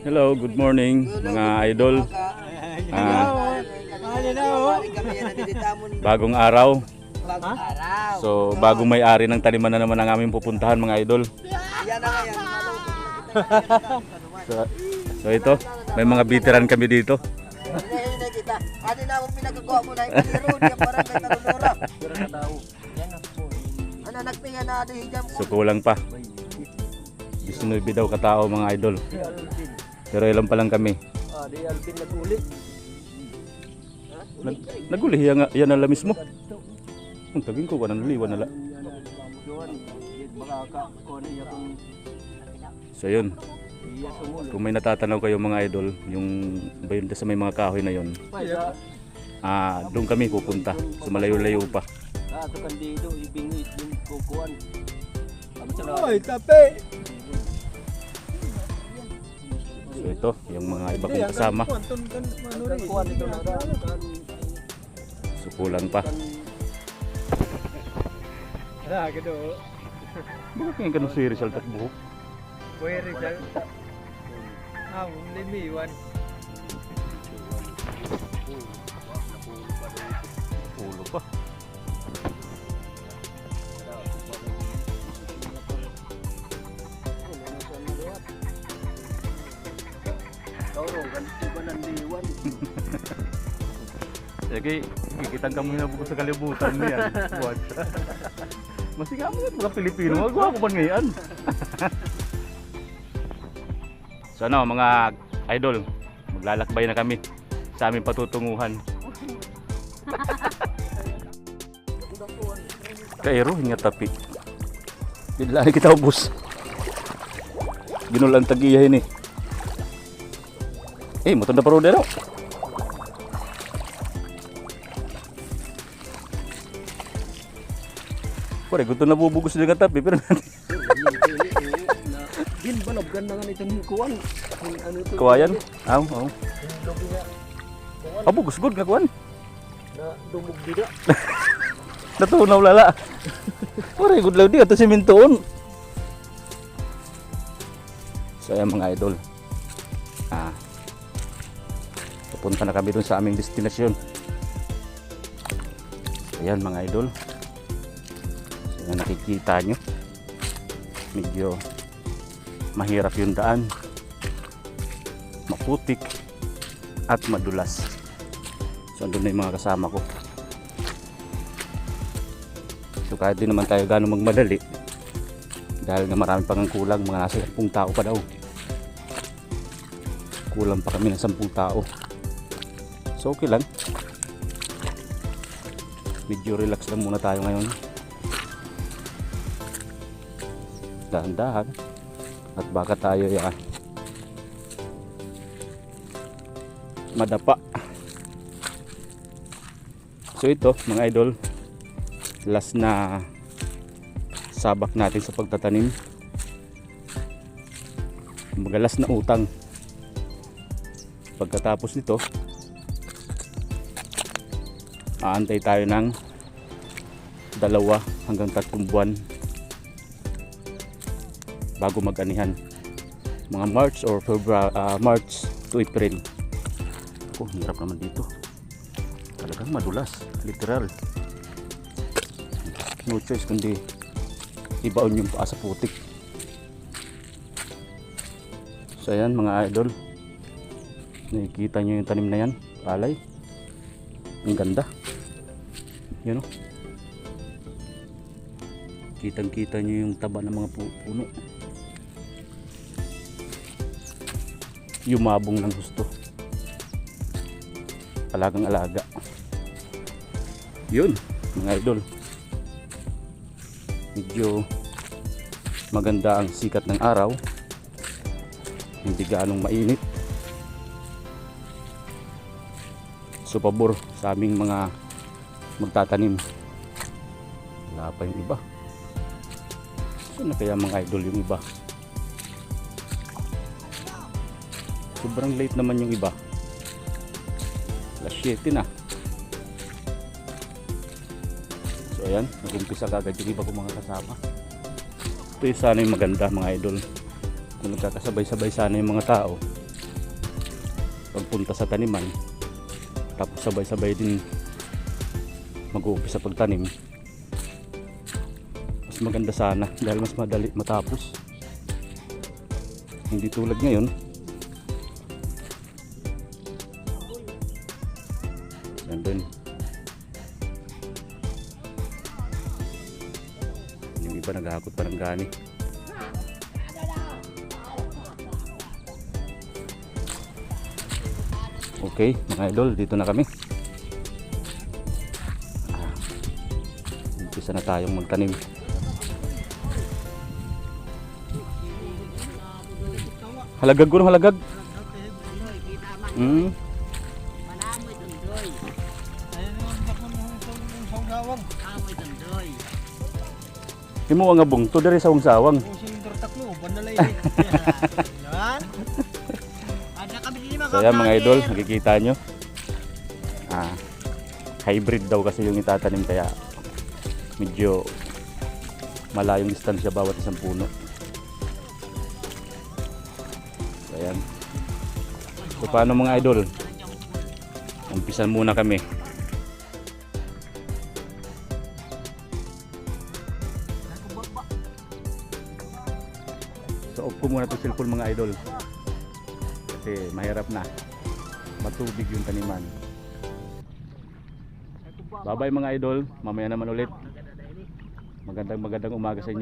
Hello, good morning mga idol. Ah, bagong araw. So, bagong may-ari ng taniman na naman ang aming pupuntahan mga idol. Na. So, so ito, may mga veteran kami dito. Hinahin na kita. Ano na akong pinagagawa mo na yung kaliro. Diyan parang may narunura. Ano nagtinga na ano hijam. So, kulang pa. 19 daw katao mga idol. Pero ilan pa lang kami. Ah, di Alvin naguli. Nag naguli yan, nga- yan nala mismo. Ang tagin ko, wanan liwan nala. So yun, kung may natatanaw kayo mga idol, yung ba yun sa may mga kahoy na yun, ah doon kami pupunta. So malayo-layo pa. Ah, ito kandido. Ibingit yung kukuan. Ay, tape! So ito, yung mga iba kong kasama. Kulang pa. Ada gitu. Bakit ngayon ka si Rizal at buhok? Is that? Ah, limi wan. Ulo pa. Kauro, ganito ba ng liwan? Sige, kikitang ka muna buko sa kalibutan yan. What? Masiga mo yan mga Pilipino. Magawa ko ba ngayon? so ano mga idol, maglalakbay na kami sa aming patutunguhan. Kairo, hinga tapi. Bigla kita ubus. Ginulang tagiyahin eh. Eh, mo na paro dero. Pare, gusto na bubugos din ka tapi, pero Din balabgan na nga itong kuan. Ano to? kawayan. Aw, aw. Bugos good nga kuan. Na dumog dida. Natunaw lala. Pare, good law di ato simintoon. So ayan mga idol. Ah. Pupunta na kami dun sa aming destinasyon. Ayan mga idol. So ayan nakikita nyo. Medyo mahirap yung daan. Maputik at madulas. So andun na yung mga kasama ko. So kahit di naman tayo gano'ng magmadali dahil nga marami pang ang kulang, mga nasa 10 tao pa daw. Kulang pa kami ng 10 tao. So okay lang. Medyo relax lang muna tayo ngayon. Dahan-dahan. At baka tayo ya madapa. So ito mga idol, last na sabak natin sa pagtatanim magalas na utang pagkatapos nito aantay tayo ng dalawa hanggang tatlong buwan bago mag-anihan. Mga March or February March to April. Ako hirap naman dito. Talagang madulas literal. No choice kundi ibaon yung paa sa putik. So ayan mga idol. Nakikita nyo yung tanim na yan. Palay. Ang ganda yun o kitang kita nyo yung taba ng mga pu- puno. Yumabong ng gusto. Alagang alaga. Yun mga idol. Medyo maganda ang sikat ng araw. Hindi gaanong mainit. So pabor sa aming mga magtatanim. Wala pa yung iba. Saan kaya mga idol yung iba? Sobrang late naman yung iba. Alas 7 na. So ayan, nag-umpisa kagad yung iba kong mga kasama. Ito yung sana yung maganda mga idol. Kung nagkakasabay-sabay sana yung mga tao, pagpunta sa taniman tapos sabay-sabay din mag-uumpisa pagtanim mas maganda sana dahil mas madali matapos. Hindi tulad ngayon. Nandun yung iba naghahakot pa ng gani. Okay, mga idol, dito na kami. Umpisa na tayong magtanim. Halagag ko halagag. Hmm, imo nga bung to diri sa sawang. Kung sing taklo, bandalay. Yan. Ada kami din So yan mga idol, nakikita nyo. Ah, hybrid daw kasi yung itatanim kaya medyo malayong distansya bawat isang puno. So ayan. So paano mga idol? Umpisan muna kami. So off ko muna itong cellphone mga idol. Kasi mahirap na. Matubig yung taniman. Bye bye mga idol. Mamaya naman ulit. Magandang magandang umaga sa inyo.